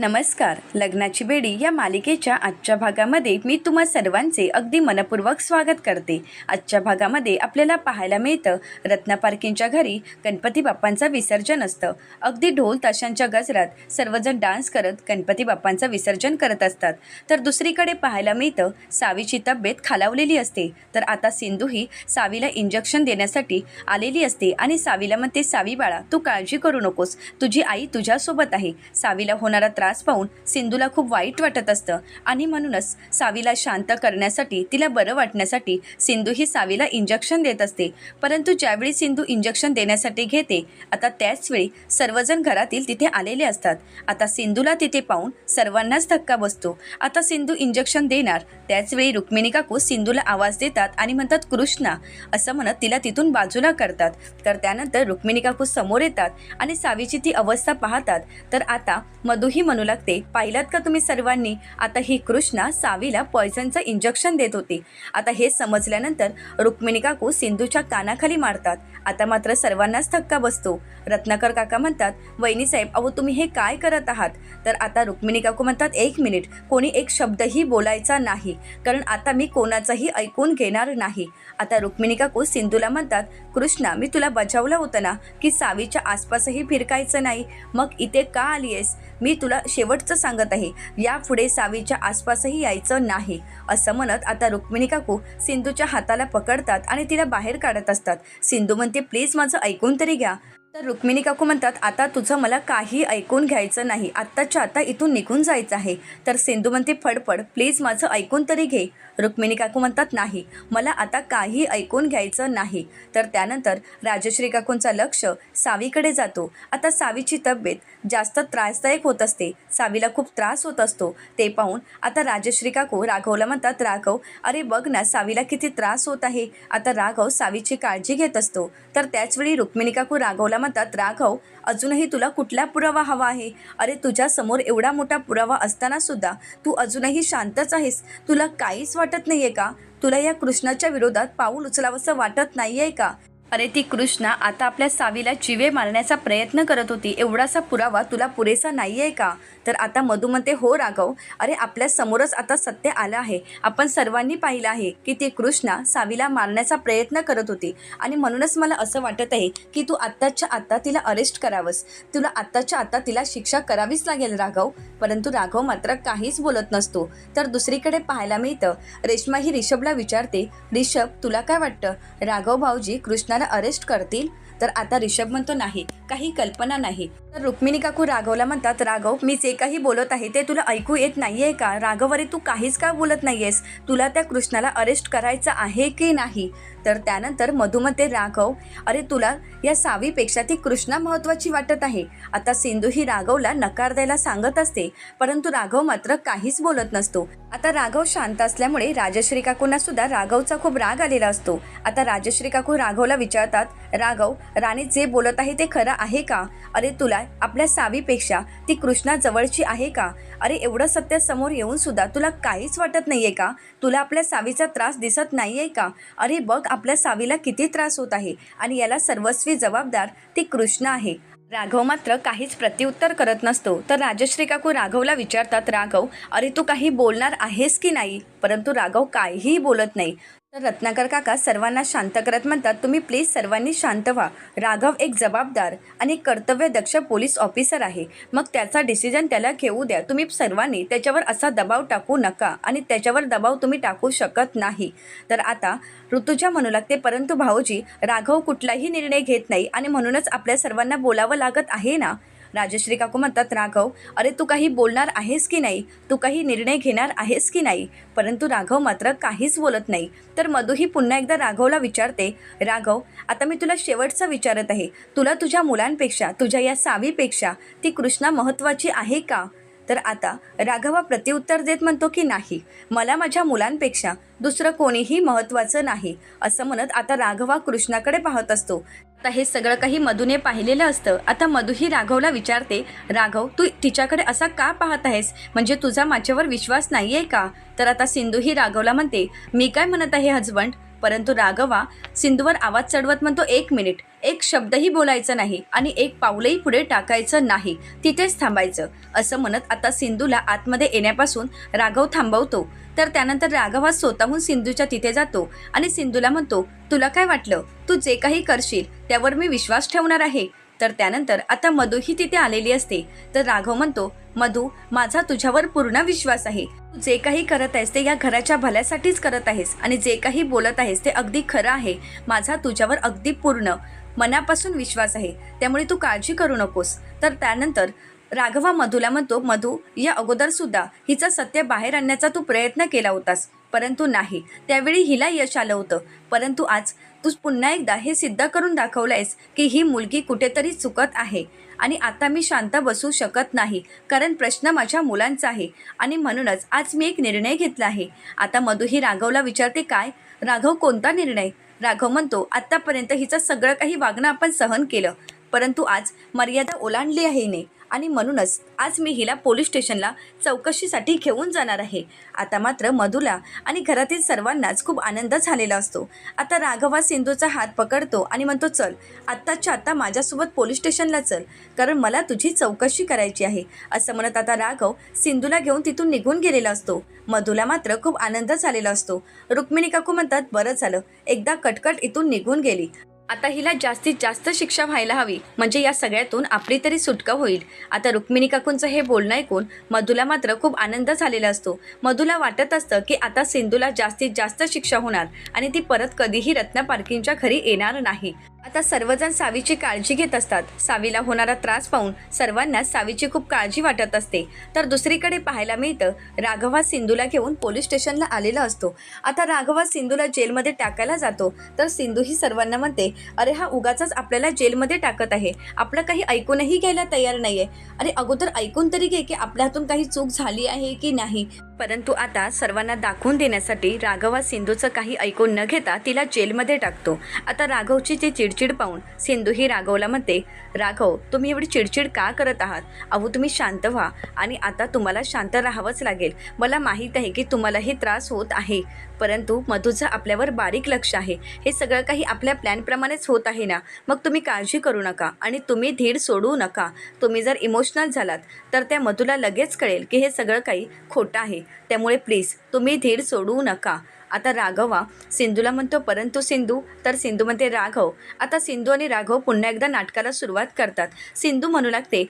नमस्कार. लग्नाची बेडी या मालिकेच्या आजच्या भागामध्ये मी तुम्हा सर्वांचे अगदी मनपूर्वक स्वागत करते. आजच्या भागामध्ये आपल्याला पाहायला मिळतं रत्ना पार्किंगच्या घरी गणपती बाप्पांचं विसर्जन असतं. अगदी ढोल ताशांच्या गजरात सर्वजण डान्स करत गणपती बाप्पांचं विसर्जन करत असतात. तर दुसरीकडे पाहायला मिळतं सावीची तब्येत खालावलेली असते. तर आता सिंधू ही सावीला इंजेक्शन देण्यासाठी आलेली असते आणि सावीला म्हणते सावी बाळा तू काळजी करू नकोस. तुझी आई तुझ्यासोबत आहे. सावीला होणारा त्रास पाहून सिंधूला खूप वाईट वाटत असतं. आणि म्हणूनच सावीला शांत करण्यासाठी तिला बरं वाटण्यासाठी सिंधू ही सावीला इंजेक्शन देत असते. परंतु ज्यावेळी सिंधू इंजेक्शन देण्यासाठी घेते आता त्याचवेळी सर्वजण घरातील तिथे आलेले असतात. आता सिंधूला तिथे पाहून सर्वांनाच धक्का बसतो. आता सिंधू इंजेक्शन देणार त्याचवेळी रुक्मिणी काकू सिंधूला आवाज देतात आणि म्हणतात कृष्णा असं म्हणत तिला तिथून बाजूला करतात. तर त्यानंतर रुक्मिणी काकू समोर येतात आणि सावीची ती अवस्था पाहतात. तर आता मधुही म्हणू लागते पाहिलात का तुम्ही सर्वांनी? आता ही कृष्णा सावीला पॉयझनचं इंजेक्शन देत होती. आता हे समजल्यानंतर रुक्मिणी काकू सिंधूच्या कानाखाली मारतात. आता मात्र सर्वांनाच धक्का बसतो. रत्नाकर काका म्हणतात वहिनी साहेब अहो तुम्ही हे काय करत आहात? तर आता रुक्मिणी काकू म्हणतात एक मिनिट कोणी एक शब्दही बोलायचा नाही. कारण आता मी कोणाचंही ऐकून घेणार नाही. आता रुक्मिणी काकू सिंधूला म्हणतात कृष्णा मी तुला बजावलं होतं ना की सावीच्या आसपासही फिरकायचं नाही. मग इथे का आली आहेस मी तुला शेवटचं सांगत आहे यापुढे सावीच्या आसपासही यायचं नाही. असं म्हणत आता रुक्मिणी काकू सिंधूच्या हाताला पकडतात आणि तिला बाहेर काढत असतात. सिंधू म्हणते प्लीज माझं ऐकून तरी घ्या. तर रुक्मिणी काकू म्हणतात आता तुझं मला काही ऐकून घ्यायचं नाही. आत्ताच्या आता इथून निघून जायचं आहे. तर सिंधू म्हणते फडफड प्लीज माझं ऐकून तरी घे. रुक्मिणी काकू म्हणतात नाही मला आता काही ऐकून घ्यायचं नाही. तर त्यानंतर राजश्री काकूंचा लक्ष सावीकडे जातो. आता सावीची तब्येत जास्त त्रासदायक होत असते. सावीला खूप त्रास होत असतो. ते पाहून आता राजश्री काकू राघवला म्हणतात राघव अरे बघ ना सावीला किती त्रास होत आहे. आता राघव सावीची काळजी घेत असतो. तर त्याचवेळी रुक्मिणी काकू राघवला म्हणतात राघव अजूनही तुला कुठला पुरावा हवा आहे? अरे तुझ्यासमोर एवढा मोठा पुरावा असताना सुद्धा तू अजूनही शांतच आहेस. तुला काहीच वाटत नाही आहे का? तुला या कृष्णाच्या विरोधात पाऊल उचलावंसं वाटत नाही आहे का? अरे ती कृष्णा आता आपल्या सावीला चिवे मारण्याचा प्रयत्न करत होती. एवढासा पुरावा तुला पुरेसा नाही आहे का? तर आता मधू म्हणते हो राघव. अरे आपल्या समोरच आता सत्य आलं आहे. आपण सर्वांनी पाहिलं आहे की ती कृष्णा सावीला मारण्याचा प्रयत्न करत होती. आणि म्हणूनच मला असं वाटत आहे की तू आत्ताच्या आत्ता तिला अरेस्ट करावंस. तुला आत्ताच्या आत्ता तिला शिक्षा करावीच लागेल राघव. परंतु राघव मात्र काहीच बोलत नसतो. तर दुसरीकडे पाहायला मिळतं. रेश्मा ही रिषभला विचारते रिषभ तुला काय वाटतं? राघव भाऊजी कृष्णा कृष्णाला अरेस्ट करतील तर आता रिषभ म्हणतो नाही काही कल्पना नाही. तर रुक्मिणी काकू राघवला म्हणतात राघव मी जे काही बोलत आहे ते तुला ऐकू येत नाहीये का? राघव अरे तू काहीच का बोलत नाहीयेस? तुला त्या कृष्णाला अरेस्ट करायचं आहे की नाही? तर त्यानंतर मधुमते राघव अरे तुला या सावीपेक्षा ती कृष्णा महत्त्वाची वाटत आहे. आता सिंधू ही राघवला नकार द्यायला सांगत असते परंतु राघव मात्र काहीच बोलत नसतो. आता राघव शांत असल्यामुळे राजश्री काकूंना सुद्धा राघवचा खूप राग आलेला असतो. आता राजश्री काकू राघवला विचारतात राघव राणी जे बोलत आहे ते खरं आहे का? अरे तुला आपल्या सावीपेक्षा ती कृष्णा जवळची आहे का? अरे एवढं सत्य समोर येऊन सुद्धा तुला काहीच वाटत नाहीये का? तुला आपल्या सावीचा त्रास दिसत नाहीये का? अरे बघ आपल्या सावीला किती त्रास होत आहे आणि याला सर्वस्वी जबाबदार ती कृष्णा आहे. राघव मात्र काहीच प्रत्युत्तर करत नसतो. तर राजश्री काकू राघवला विचारतात राघव अरे तू काही बोलणार आहेस की नाही? परंतु राघव काहीही बोलत नाही. तर रत्नाकर काका सर्वांना शांत करत म्हणतात तुम्ही प्लीज सर्वांनी शांत व्हा. राघव एक जबाबदार आणि कर्तव्यदक्ष पोलीस ऑफिसर आहे. मग त्याचा डिसिजन त्याला घेऊ द्या. तुम्ही सर्वांनी त्याच्यावर असा दबाव टाकू नका आणि त्याच्यावर दबाव तुम्ही टाकू शकत नाही. तर आता ऋतुजा म्हणू लागते परंतु भाऊजी राघव कुठलाही निर्णय घेत नाही आणि म्हणूनच आपल्या सर्वांना बोलावं लागत आहे ना? राजश्री काकू म्हणतात राघव अरे तू काही बोलणार आहेस की नाही? तू काही निर्णय घेणार आहेस की नाही? परंतु राघव मात्र काहीच बोलत नाही. तर मधूही पुन्हा एकदा राघवला विचारते राघव आता मी तुला शेवटचा विचारत आहे. तुला तुझ्या मुलांपेक्षा तुझ्या या सावीपेक्षा ती कृष्णा महत्त्वाची आहे का? तर आता राघवा प्रत्युत्तर देत म्हणतो की नाही. मला माझ्या मुलांपेक्षा दुसरं कोणीही महत्त्वाचं नाही असं म्हणत आता राघवा कृष्णाकडे पाहत असतो. आता हे सगळं काही मधूने पाहिलेलं असतं. आता मधुही राघवला विचारते राघव तू तिच्याकडे असा का पाहत आहेस? म्हणजे तुझा माझ्यावर विश्वास नाही आहे का? तर आता सिंधू ही राघवला म्हणते मी काय म्हणत आहे हजबंड? परंतु राघवा सिंधूवर आवाज चढवत म्हणतो एक मिनिट. एक शब्दही बोलायचा नाही आणि एक पाऊलही पुढे टाकायचं नाही. तिथेच थांबायचं. असं म्हणत आता सिंधूला आतमध्ये येण्यापासून राघव थांबवतो. तर त्यानंतर राघव हा स्वतःहून सिंधूच्या तिथे जातो आणि सिंधूला म्हणतो तुला काय वाटलं? तू जे काही करशील त्यावर मी विश्वास ठेवणार आहे. तर त्यानंतर आता मधूही तिथे आलेली असते. तर राघव म्हणतो मधू माझा तुझ्यावर पूर्ण विश्वास आहे. तू जे काही करत आहेस ते या घराच्या भल्यासाठीच करत आहेस आणि जे काही बोलत आहेस ते अगदी खरं आहे. माझा तुझ्यावर अगदी पूर्ण मनापासून विश्वास आहे. त्यामुळे तू काळजी करू नकोस. तर त्यानंतर राघवा मधूला म्हणतो मधू या अगोदरसुद्धा हिचं सत्य बाहेर आणण्याचा तू प्रयत्न केला होतास परंतु नाही. त्यावेळी हिला यश आलं होतं. परंतु आज तू पुन्हा एकदा हे सिद्ध करून दाखवलं आहेस की ही मुलगी कुठेतरी चुकत आहे. आणि आता मी शांत बसू शकत नाही कारण प्रश्न माझ्या मुलांचा आहे. आणि म्हणूनच आज मी एक निर्णय घेतला आहे. आता मधू ही राघवला विचारते काय? राघव कोणता निर्णय? राघव म्हणतो आत्तापर्यंत हिचं सगळं काही वागणं आपण सहन केलं परंतु आज मर्यादा ओलांडली आहे हिने. आणि म्हणूनच आज मी हिला पोलीस स्टेशनला चौकशीसाठी घेऊन जाणार आहे. आता मात्र मधुला आणि घरातील सर्वांनाच खूप आनंद झालेला असतो. आता राघवा सिंधूचा हात पकडतो आणि म्हणतो चल आत्ताच्या आत्ता माझ्यासोबत पोलीस स्टेशनला चल कारण मला तुझी चौकशी करायची आहे. असं म्हणत आता राघव सिंधूला घेऊन तिथून निघून गेलेला असतो. मधुला मात्र खूप आनंद झालेला असतो. रुक्मिणी काकू म्हणतात बरं झालं एकदा कटकट इथून निघून गेली. आता हिला जास्तीत जास्त शिक्षा व्हायला हवी. म्हणजे या सगळ्यातून आपली तरी सुटका होईल. आता रुक्मिणी काकूंचं हे बोलणं ऐकून मधुला मात्र खूप आनंद झालेला असतो. मधुला वाटत असतं की आता सिंधूला जास्तीत जास्त शिक्षा होणार आणि ती परत कधीही रत्ना पार्किंगच्या घरी येणार नाही. आता सर्वजण सावीची काळजी घेत असतात. सावीला होणारा त्रास पाहून सर्वांना सावीची खूप काळजी वाटत असते. तर दुसरीकडे पाहायला मिळतं राघवा सिंधूला घेऊन पोलीस स्टेशनला आलेला असतो. आता राघवा सिंधूला जेलमध्ये टाकायला जातो. तर सिंधू ही सर्वांना म्हणते अरे हा उगाचाच आपल्याला जेलमध्ये टाकत आहे. आपलं काही ऐकूनही घ्यायला तयार नाहीये. अरे अगोदर ऐकून तरी घे की आपल्या हातून काही चूक झाली आहे की नाही. परंतु आता सर्वांना दाखवून देण्यासाठी राघवा सिंधूचं काही ऐकून न घेता तिला जेलमध्ये टाकतो. आता राघवची ती चिडचिड पाहून सिंधू ही राघवला म्हणते राघव तुम्ही एवढी चिडचिड का करत आहात? अहो तुम्ही शांत व्हा आणि आता तुम्हाला शांत राहावंच लागेल. मला माहीत आहे की तुम्हालाही त्रास होत आहे परंतु मधूचं आपल्यावर बारीक लक्ष आहे. हे सगळं काही आपल्या प्लॅनप्रमाणेच होत आहे ना? मग तुम्ही काळजी करू नका आणि तुम्ही धीर सोडू नका. तुम्ही जर इमोशनल झालात तर त्या मधूला लगेच कळेल की हे सगळं काही खोटं आहे. त्यामुळे प्लीज तुम्ही धीर सोडू नका. आता राघवा सिंधूला म्हणतो परंतु सिंधू तर सिंधू म्हणते राघव. आता सिंधू आणि राघव पुन्हा एकदा नाटकाला सुरुवात करतात. सिंधू म्हणू लागते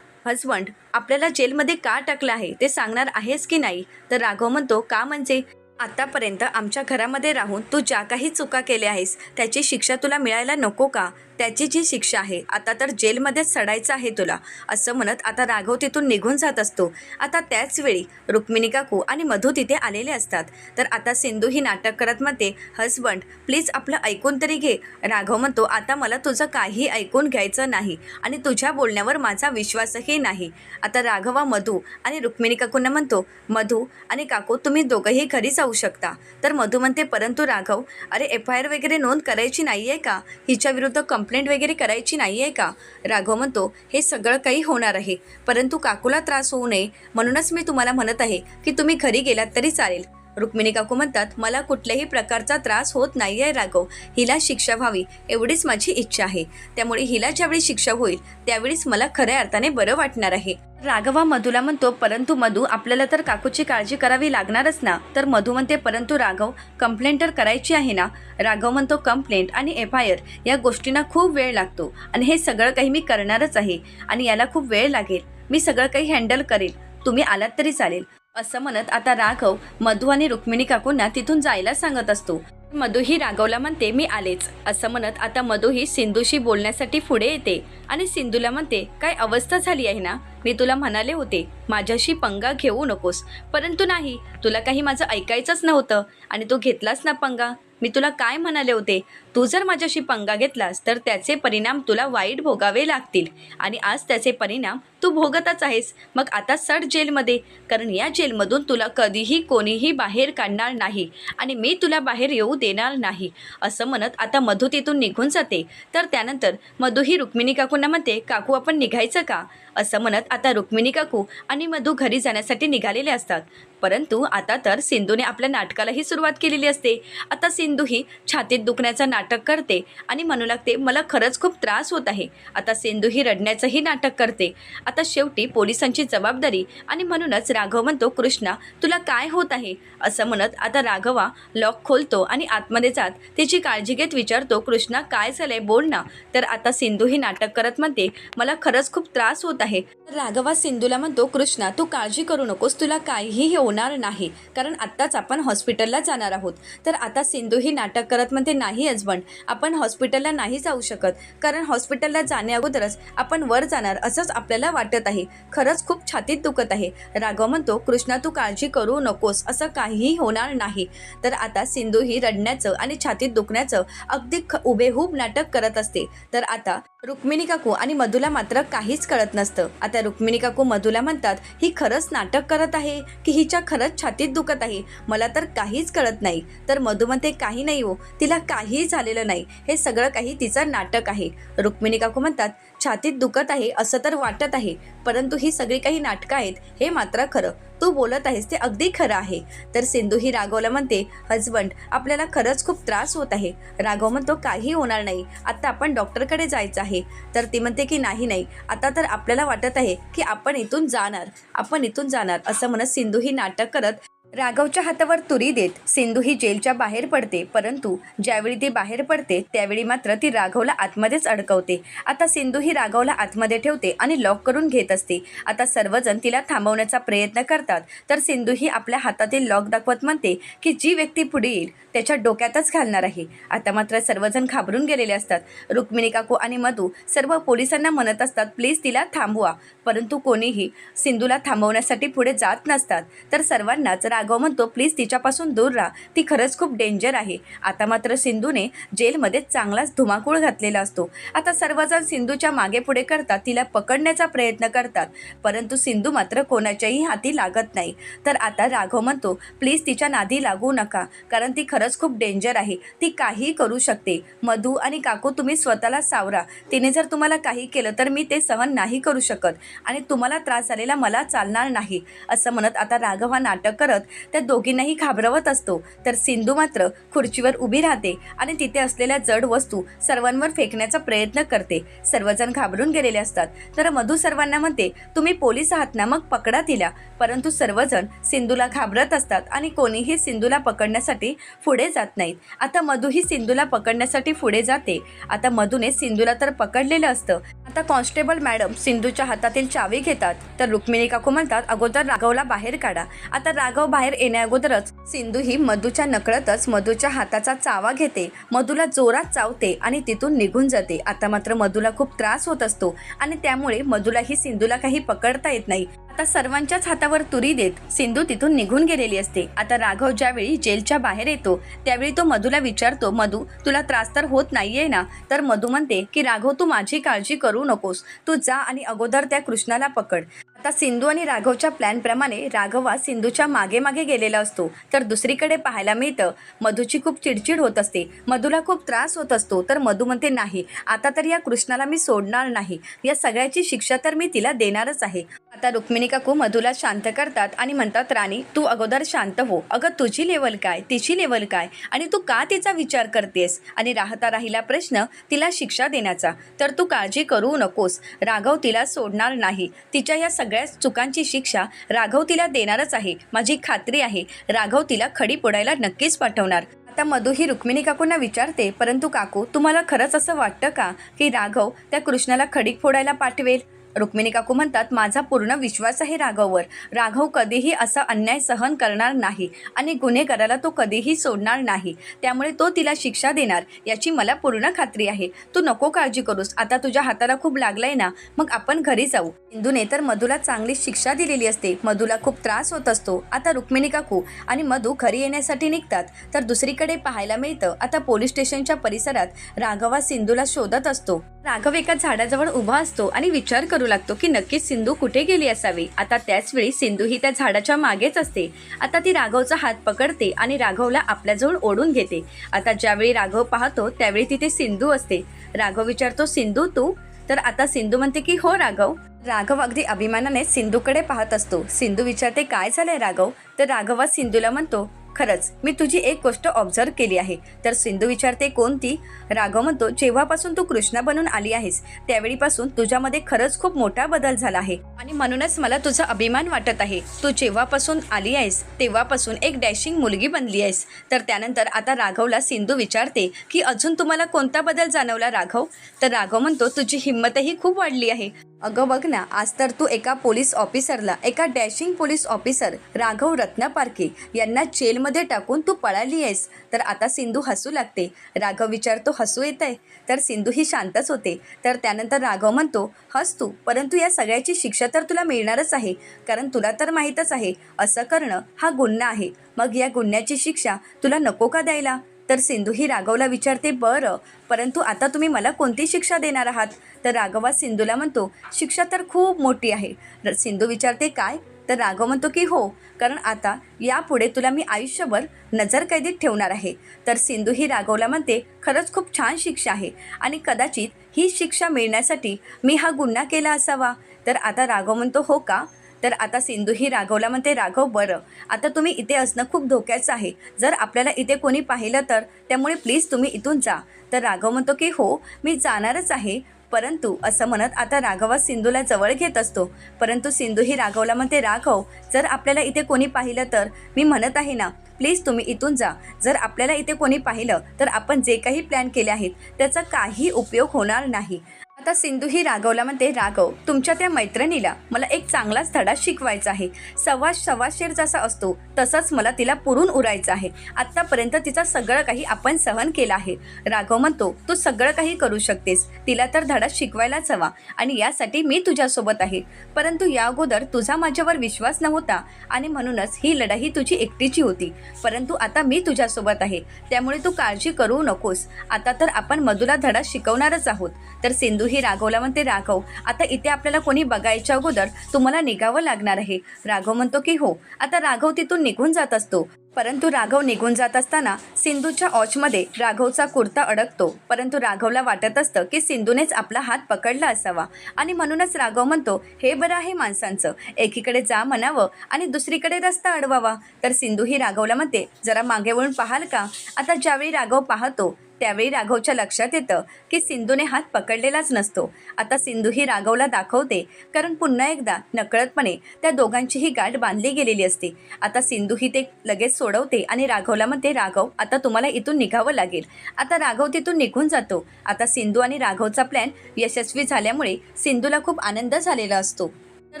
हजबंड आपल्याला जेलमध्ये का टाकलं आहे? ते सांगणार आहेस की नाही? तर राघव म्हणतो का म्हणजे? आतापर्यंत आमच्या घरामध्ये राहून तू ज्या काही चुका केल्या आहेस त्याची शिक्षा तुला मिळायला नको का? त्याची जी शिक्षा आहे आता तर जेलमध्येच सडायचं आहे तुला असं म्हणत आता राघव तिथून निघून जात असतो. आता त्याच वेळी रुक्मिणी काकू आणि मधू तिथे आलेले असतात. तर आता सिंधू ही नाटक करत म्हणते हसबंड प्लीज आपलं ऐकून तरी घे. राघव म्हणतो आता मला तुझं काही ऐकून घ्यायचं नाही आणि तुझ्या बोलण्यावर माझा विश्वासही नाही. आता राघवा मधू आणि रुक्मिणी काकूंना म्हणतो मधू आणि काकू तुम्ही दोघंही घरी जाऊ शकता. तर मधू म्हणते परंतु राघव अरे एफ आय आर वगैरे नोंद करायची नाही आहे का? हिच्या विरुद्ध कंप्लेंट वगैरे करायची नाही आहे का? राघव म्हणतो हे सगळं काही होणार आहे. परंतु काकूला त्रास होऊ नये. म्हणूनच मी तुम्हाला म्हणत आहे की तुम्ही घरी गेलात तरी चालेल. रुक्मिणी काकू म्हणतात मला कुठल्याही प्रकारचा त्रास होत नाही आहे राघव. हिला शिक्षा व्हावी एवढीच माझी इच्छा आहे. त्यामुळे हिला ज्यावेळी शिक्षा होईल त्यावेळीच मला खऱ्या अर्थाने बरं वाटणार आहे. राघवा मधूला म्हणतो परंतु मधू आपल्याला तर काकूची काळजी करावी लागणारच ना. तर मधू म्हणते परंतु राघव कंप्लेंट तर करायची आहे ना? राघव म्हणतो कंप्लेंट आणि एफ आय आर या गोष्टींना खूप वेळ लागतो आणि हे सगळं काही मी करणारच आहे आणि याला खूप वेळ लागेल. मी सगळं काही हँडल करेल. तुम्ही आलात तरी चालेल. असं म्हणत आता राघव मधू आणि रुक्मिणी काकूंना तिथून जायला सांगत असतो. मधू ही राघवला म्हणते मी आलेच. असं म्हणत आता मधू ही सिंधूशी बोलण्यासाठी पुढे येते. आणि सिंधूला म्हणते काय अवस्था झाली आहे ना? मी तुला म्हणाले होते माझ्याशी पंगा घेऊ नकोस. परंतु नाही तुला काही माझं ऐकायचंच नव्हतं. आणि तू घेतलास ना पंगा? मी तुला काय म्हणाले होते? तू जर माझ्याशी पंगा घेतलास तर त्याचे परिणाम तुला वाईट भोगावे लागतील. आणि आज त्याचे परिणाम तू भोगतच आहेस. मग आता सड जेलमध्ये कारण या जेलमधून तुला कधीही कोणीही बाहेर काढणार नाही आणि मी तुला बाहेर येऊ देणार नाही असं म्हणत आता मधू तिथून निघून जाते. तर त्यानंतर मधू ही रुक्मिणी काकूंना म्हणते काकू आपण निघायचं का? असं म्हणत आता रुक्मिणी काकू आणि मधू घरी जाण्यासाठी निघालेले असतात. परंतु आता तर सिंधूने आपल्या नाटकालाही सुरुवात केलेली असते. आता सिंधू ही छातीत दुखण्याचं नाटक करते आणि म्हणू लागते मला खरंच खूप त्रास होत आहे. आता सिंधू ही रडण्याचंही नाटक करते. आता शेवटी पोलिसांची जबाबदारी आणि म्हणूनच राघव म्हणतो कृष्णा तुला काय होत आहे? असं म्हणत आता राघवा लॉक खोलतो आणि आतमध्ये जात. तिची काळजी घेत विचारतो कृष्णा काय झालंय? बोल ना. तर आता सिंधू ही नाटक करत म्हणते मला खरंच खूप त्रास होत आहे. राघवा सिंधूला म्हणतो कृष्णा तू काळजी करू नकोस तुला काहीही होणार नाही कारण आत्ताच आपण हॉस्पिटलला जाणार आहोत. तर आता सिंधू ही नाटक करत म्हणते नाही हजबंड आपण हॉस्पिटलला नाही जाऊ शकत कारण हॉस्पिटलला जाण्या अगोदरच आपण वर जाणार असंच आपल्याला वाटत आहे. खरंच खूप छातीत दुखत आहे. राघव म्हणतो कृष्णा तू काळजी करू नकोस असं काहीही होणार नाही. तर आता सिंधू ही रडण्याचं आणि छातीत दुखण्याचं अगदी ख उभेहूब नाटक करत असते. तर आता रुक्मिणी काकू आणि मधुला मात्र काहीच कळत नसतं. आता रुक्मिणी काकू मधुला म्हणतात ही खरंच नाटक करत आहे की हिच्या खरंच छातीत दुखत आहे? मला तर काहीच कळत नाही. तर मधु म्हणते काही नाही हो तिला काही झालेलं नाही. हे सगळं काही तिचं नाटक आहे. रुक्मिणी काकू म्हणतात छातीत दुखत आहे असं तर वाटत आहे परंतु ही सगळी काही नाटकं आहेत हे मात्र खरं. तू बोलत आहेस ते अगदी खरं आहे. तर सिंधू ही राघवला म्हणते हजबंड आपल्याला खरंच खूप त्रास होत आहे. राघव म्हणतो काही होणार नाही. आता आपण डॉक्टरकडे जायचं आहे. तर ती म्हणते की नाही नाही. आता तर आपल्याला वाटत आहे की आपण इथून जाणार. आपण इथून जाणार. असं म्हणत सिंधू ही नाटक करत राघवच्या हातावर तुरी देत सिंधू ही जेलच्या बाहेर पडते परंतु ज्यावेळी ती बाहेर पडते त्यावेळी मात्र ती राघवला आतमध्येच अडकवते. आता सिंधू ही राघवला आतमध्ये ठेवते आणि लॉक करून घेत असते. आता सर्वजण तिला थांबवण्याचा प्रयत्न करतात. तर सिंधू ही आपल्या हातातील लॉक दाखवत म्हणते की जी व्यक्ती पुढे येईल त्याच्या डोक्यातच घालणार आहे. आता मात्र सर्वजण घाबरून गेलेले असतात. रुक्मिणी काकू आणि मधू सर्व पोलिसांना म्हणत असतात प्लीज तिला थांबवा. परंतु कोणीही सिंधूला थांबवण्यासाठी पुढे जात नसतात. तर सर्वांनाच राघव म्हणतो प्लीज तिच्यापासून दूर राहा. ती खरंच खूप डेंजर आहे. आता मात्र सिंधूने जेलमध्ये चांगलाच धुमाकूळ घातलेला असतो. आता सर्वजण सिंधूच्या मागे पुढे करतात तिला पकडण्याचा प्रयत्न करतात. परंतु सिंधू मात्र कोणाच्याही हाती लागत नाही. तर आता राघव म्हणतो प्लीज तिच्या नादी लागू नका. कारण ती खरंच खूप डेंजर आहे. ती काहीही करू शकते. मधू आणि काकू तुम्ही स्वतःला सावरा. तिने जर तुम्हाला काही केलं तर मी ते सहन नाही करू शकत. आणि तुम्हाला त्रास झालेला मला चालणार नाही. असं म्हणत आता राघव हा नाटक करत त्या दोघींनाही घाबरवत असतो. तर सिंधू मात्र खुर्चीवर उभी राहते आणि तिथे असलेल्या जड वस्तू सर्वांवर फेकण्याचा प्रयत्न करते. सर्वजण घाबरून गेलेले असतात. तर मधू सर्वांना म्हणते तुम्ही पोलीस आहात ना मग पकडा तिला. परंतु सर्वजण सिंधूला घाबरत असतात आणि कोणीही सिंधूला पकडण्यासाठी पुढे जात नाहीत. आता मधू ही सिंधूला पकडण्यासाठी पुढे जाते. आता मधूने सिंधूला तर पकडलेलं असतं. आता कॉन्स्टेबल मॅडम सिंधूच्या हातातील चावी घेतात. तर रुक्मिणी काकू म्हणतात अगोदर राघवला बाहेर काढा. आता राघव बाहेर बाहेर येण्याअगोदरच सिंधू ही मधूच्या नकळतच मधूच्या हाताचा चावा घेते. मधूला जोरात चावते आणि तिथून निघून जाते. आता मात्र मधूला खूप त्रास होत असतो आणि त्यामुळे मधूलाही सिंधूला काही पकडता येत नाही. आता सर्वांच्याच हातावर तुरी देत सिंधू तिथून निघून गेलेली असते. आता राघव ज्यावेळी जेलच्या बाहेर येतो त्यावेळी तो मधूला विचारतो मधू तुला त्रास तर होत नाहीये ना? तर मधू म्हणते की राघव तू माझी काळजी करू नकोस. तू जा आणि अगोदर त्या कृष्णाला पकड. आता सिंधू आणि राघवच्या प्लॅनप्रमाणे राघव हा सिंधूच्या मागे मागे गेलेला असतो. तर दुसरीकडे पाहायला मिळतं मधूची खूप चिडचिड होत असते. मधूला खूप त्रास होत असतो तर मधू म्हणते नाही आता तर या कृष्णाला मी सोडणार नाही. या सगळ्याची शिक्षा तर मी तिला देणारच आहे. आता रुक्मिणी काकू मधूला शांत करतात आणि म्हणतात राणी तू अगोदर शांत हो. अगं तुझी लेवल काय? तिची लेवल काय? आणि तू का तिचा विचार करतेस? आणि राहता राहिला प्रश्न तिला शिक्षा देण्याचा. तर तू काळजी करू नकोस. राघव तिला सोडणार नाही. तिच्या या सगळ्या चुकांची शिक्षा राघव तिला देणारच आहे. माझी खात्री आहे राघव तिला खडी पोडायला नक्कीच पाठवणार. आता मधू ही रुक्मिणी काकूंना विचारते परंतु काकू तुम्हाला खरंच असं वाटतं का की राघव त्या कृष्णाला खडीक फोडायला पाठवेल? रुक्मिणी काकू म्हणतात माझा पूर्ण विश्वास आहे राघववर. राघव कधीही असा अन्याय सहन करणार नाही आणि गुन्हेगाराला तो कधीही सोडणार नाही. त्यामुळे तो तिला शिक्षा देणार याची मला पूर्ण खात्री आहे. तू नको काळजी करूस. आता तुझ्या हाताला खूप लागलाय ना मग आपण घरी जाऊ. इंदूने तर मधूला चांगली शिक्षा दिलेली असते. मधूला खूप त्रास होत असतो. आता रुक्मिणी काकू आणि मधू घरी येण्यासाठी निघतात. तर दुसरीकडे पाहायला मिळतं. आता पोलीस स्टेशनच्या परिसरात राघवा सिंधूला शोधत असतो. राघव एका झाडाजवळ उभा असतो आणि विचार करू लागतो की नक्कीच सिंधू कुठे गेली असावी. आता त्याच वेळी सिंधू ही त्या झाडाच्या मागेच असते. आता ती राघवचा हात पकडते आणि राघवला आपल्याजवळ ओढून घेते. आता ज्यावेळी राघव पाहतो त्यावेळी तिथे सिंधू असते. राघव विचारतो सिंधू तू? तर आता सिंधू म्हणते की हो राघव. राघव अगदी अभिमानाने सिंधूकडे पाहत असतो. सिंधू विचारते काय झालंय राघव? तर राघव सिंधूला म्हणतो खरंच मी तुझी एक गोष्ट ऑब्झर्व केली आहे. तर सिंधू विचारते कोणती राघव म्हणतो जेव्हापासून तू कृष्णा बनून आली आहेस त्यावेळीपासून तुझ्यामध्ये खरंच खूप मोठा बदल झाला आहे. आणि म्हणूनच मला तुझा अभिमान वाटत आहे. तू जेव्हापासून आली आहेस तेव्हापासून एक डॅशिंग मुलगी बनली आहेस. तर त्यानंतर आता राघवला सिंधू विचारते की अजून तुम्हाला कोणता बदल जाणवला राघव? तर राघव म्हणतो तुझी हिंमतही खूप वाढली आहे. अगं बघ ना आज तर तू एका पोलीस ऑफिसरला एका dashing police officer Raghav Ratnaparkhe यांना जेलमध्ये टाकून तू पळाली आहेस. तर आता सिंधू हसू लागते. राघव विचारतो हसू येत आहे तर सिंधू ही शांतच होते. तर त्यानंतर राघव म्हणतो हस तू परंतु या सगळ्याची शिक्षा तर तुला मिळणारच आहे. कारण तुला तर माहीतच आहे असं करणं हा गुन्हा आहे. मग या गुन्ह्याची शिक्षा तुला नको का द्यायला? तर सिंधू ही राघवला विचारते बरं परंतु आता तुम्ही मला कोणती शिक्षा देणार आहात? तर राघवा सिंधूला म्हणतो शिक्षा तर खूप मोठी आहे. सिंधू विचारते काय? तर राघव म्हणतो की हो कारण आता यापुढे तुला मी आयुष्यभर नजरकैदीत ठेवणार आहे. तर सिंधू ही राघवला म्हणते खरंच खूप छान शिक्षा आहे आणि कदाचित ही शिक्षा मिळण्यासाठी मी हा गुन्हा केला असावा. तर आता राघव म्हणतो हो का? तर आता सिंधू ही राघवला म्हणते राघव बरं. आता तुम्ही इथे असणं खूप धोक्याचं आहे. जर आपल्याला इथे कोणी पाहिलं तर त्यामुळे प्लीज तुम्ही इथून जा. तर राघव म्हणतो की हो मी जाणारच आहे. परंतु असं म्हणत आता राघवा सिंधूला जवळ घेत असतो. परंतु सिंधू ही राघवला म्हणते राघव जर आपल्याला इथे कोणी पाहिलं तर मी म्हणत आहे ना प्लीज तुम्ही इथून जा. जर आपल्याला इथे कोणी पाहिलं तर आपण जे काही प्लॅन केले आहेत त्याचा काही उपयोग होणार नाही. आता सिंधू ही राघवला म्हणते राघव तुमच्या त्या मैत्रिणीला मला एक चांगलाच धडा शिकवायचा आहे. सव्वा सव्वा शेर जसा असतो तसंच मला तिला पुरून उरायचं आहे. आत्तापर्यंत तिचं सगळं काही आपण सहन केलं आहे. राघव म्हणतो तू सगळं काही करू शकतेस. तिला तर धडा शिकवायलाच हवा आणि यासाठी मी तुझ्यासोबत आहे. परंतु या अगोदर तुझा माझ्यावर विश्वास नव्हता आणि म्हणूनच ही लढाई तुझी एकटीची होती. परंतु आता मी तुझ्यासोबत आहे. त्यामुळे तू काळजी करू नकोस. आता तर आपण मधुला धडा शिकवणारच आहोत. तर सिंधू ही राघवला म्हणते राघव आता इथे आपल्याला कोणी बघायच्या अगोदर तुम्हाला निघावं लागणार आहे. राघव म्हणतो की हो आता राघव तिथून निघून जात असतो. परंतु राघव निघून जात असताना सिंधूच्या ऑचमध्ये राघवचा कुर्ता अडकतो. परंतु राघवला वाटत असतं की सिंधूनेच आपला हात पकडला असावा. आणि म्हणूनच राघव म्हणतो हे बरं आहे माणसांचं. एकीकडे जा म्हणावं आणि दुसरीकडे रस्ता अडवावा. तर सिंधू ही राघवला म्हणते जरा मागे वळून पाहाल का? आता ज्यावेळी राघव पाहतो त्यावेळी राघवच्या लक्षात येतं की सिंधूने हात पकडलेलाच नसतो. आता सिंधू ही राघवला दाखवते कारण पुन्हा एकदा नकळतपणे त्या दोघांचीही गाठ बांधली गेलेली असते. आता सिंधू ही ते लगेच सोडवते आणि राघवला म्हणते राघव आता तुम्हाला इथून निघावं लागेल. आता राघव तिथून निघून जातो. आता सिंधू आणि राघवचा प्लॅन यशस्वी झाल्यामुळे सिंधूला खूप आनंद झालेला असतो. तर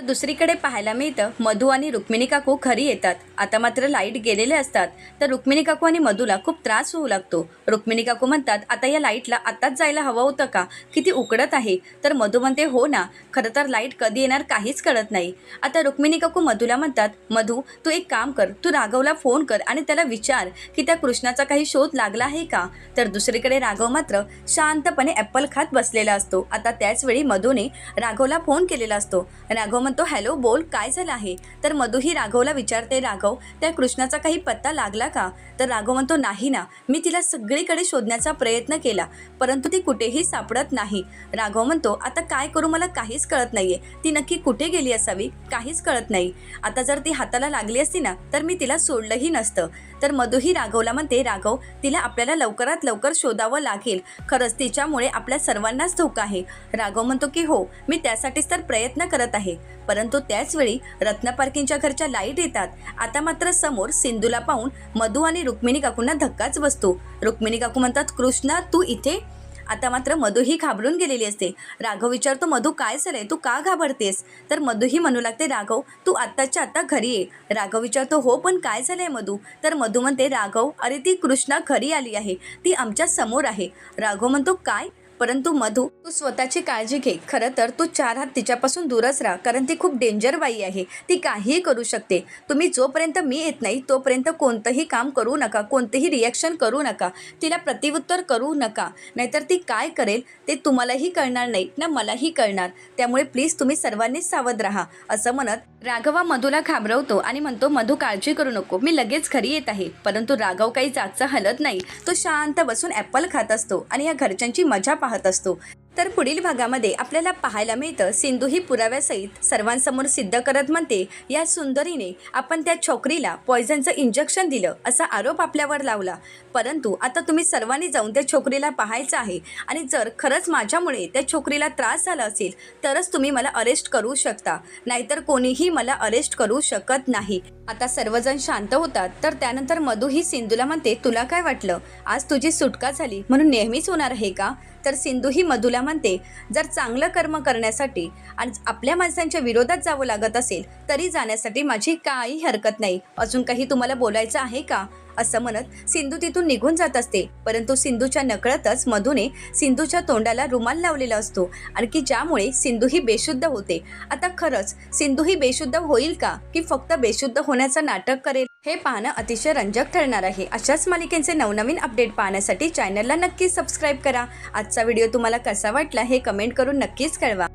दुसरीकडे पाहायला मिळतं मधू आणि रुक्मिणी काकू घरी येतात. आता मात्र लाइट गेलेले असतात. तर रुक्मिणी काकू आणि मधूला खूप त्रास होऊ लागतो. रुक्मिणी काकू म्हणतात आता या लाईटला आत्ताच जायला हवं होतं का? किती उकडत आहे. तर मधू म्हणते हो ना. खरं तर लाइट कधी येणार काहीच कळत नाही. आता रुक्मिणी काकू मधूला म्हणतात मधू तू एक काम कर. तू राघवला फोन कर आणि त्याला विचार की त्या कृष्णाचा काही शोध लागला आहे का? तर दुसरीकडे राघव मात्र शांतपणे ॲपल खात बसलेला असतो. आता त्याचवेळी मधूने राघवला फोन केलेला असतो. राघव म्हणतो हॅलो बोल काय झालं आहे? तर मधू ही राघवला विचारते राघव त्या कृष्णाचा काही पत्ता लागला का? तर राघव म्हणतो नाही ना मी तिला सगळीकडे शोधण्याचा प्रयत्न केला परंतु ती कुठेही सापडत नाही. राघव म्हणतो आता काय करू? मला काहीच कळत नाहीये. ती नक्की कुठे गेली असावी? काहीच कळत नाही. आता जर ती हाताला लागली असती ना तर मी तिला सोडलंही नसतं. तर मधुही राघवला म्हणते राघव तिला आपल्याला लवकरात लवकर शोधावं लागेल. खरंच तिच्यामुळे आपल्या सर्वांनाच धोका आहे. राघव म्हणतो की हो मी त्यासाठीच तर प्रयत्न करत आहे. परंतु त्याचवेळी रत्न पार्किंगच्या घरच्या लाइट येतात. आता मात्र समोर सिंधूला पाहून मधू आणि रुक्मिणी काकूंना धक्काच बसतो. रुक्मिणी काकू म्हणतात कृष्णा तू इथे आता मात्र मधू ही घाबरून गेलेली असते. राघव विचारतो मधू काय झालंय तू का घाबरतेस? तर मधू ही म्हणू लागते राघव तू आत्ताच्या आत्ता घरी ये. राघव विचारतो हो पण काय झालंय मधू? तर मधू म्हणते राघव अरे ती कृष्णा घरी आली आहे. ती आमच्यासमोर आहे. राघव म्हणतो काय? परंतु मधू तू स्वतःची काळजी घे. खरं तर तू चार हात तिच्यापासून दूरच राहा कारण ती खूप डेंजर बाई आहे. ती काहीही करू शकते. तुम्ही जोपर्यंत मी येत नाही तोपर्यंत कोणतंही काम करू नका कोणतेही रिॲक्शन करू नका. तिला प्रतिउत्तर करू नका. नाहीतर ती काय करेल ते तुम्हालाही कळणार नाही ना मलाही कळणार. त्यामुळे प्लीज तुम्ही सर्वांनीच सावध राहा. असं म्हणत राघवा मधूला घाबरवतो आणि म्हणतो मधू काळजी करू नको. मी लगेच घरी येत आहे. परंतु राघव काही जागचा हलत नाही. तो शांत बसून ॲपल खात असतो आणि या घरच्यांची मजा पाहत असतो. तर पुढील भागामध्ये आपल्याला पाहायला मिळतं सिंधू ही पुराव्यासहित सर्वांसमोर सिद्ध करत म्हणते या सुंदरीने आपण त्या छोकरीला पॉयझनचं इंजेक्शन दिलं असा आरोप आपल्यावर लावला. परंतु आता तुम्ही सर्वांनी जाऊन त्या छोकरीला पाहायचं आहे आणि जर खरंच माझ्यामुळे त्या छोकरीला त्रास झाला असेल तरच तुम्ही मला अरेस्ट करू शकता. नाहीतर कोणीही मला अरेस्ट करू शकत नाही. आता सर्वजण शांत होतात तर त्यानंतर मधू ही सिंधूला म्हणते तुला काय वाटलं? आज तुझी सुटका झाली म्हणून नेहमीच होणार आहे का? तर सिंधू ही मधुला म्हणते जर चांगलं कर्म करण्यासाठी आणि आपल्या माणसांच्या विरोधात जावं लागत असेल तरी जाण्यासाठी माझी काही हरकत नाही. अजून काही तुम्हाला बोलायचं आहे का? असं म्हणत सिंधू तिथून निघून जात असते. परंतु सिंधूच्या नकळतच मधूने सिंधूच्या तोंडाला रुमाल लावलेला असतो. आणखी ज्यामुळे सिंधू ही बेशुद्ध होते. आता खरंच सिंधू ही बेशुद्ध होईल का? की फक्त बेशुद्ध होण्याचं नाटक करेल? हे पाहणं अतिशय रंजक ठरणार आहे. अशाच मालिकेचे नवनवीन अपडेट पाहण्यासाठी चॅनलला नक्कीच सबस्क्राईब करा. आजचा व्हिडिओ तुम्हाला कसा वाटला हे कमेंट करून नक्कीच कळवा.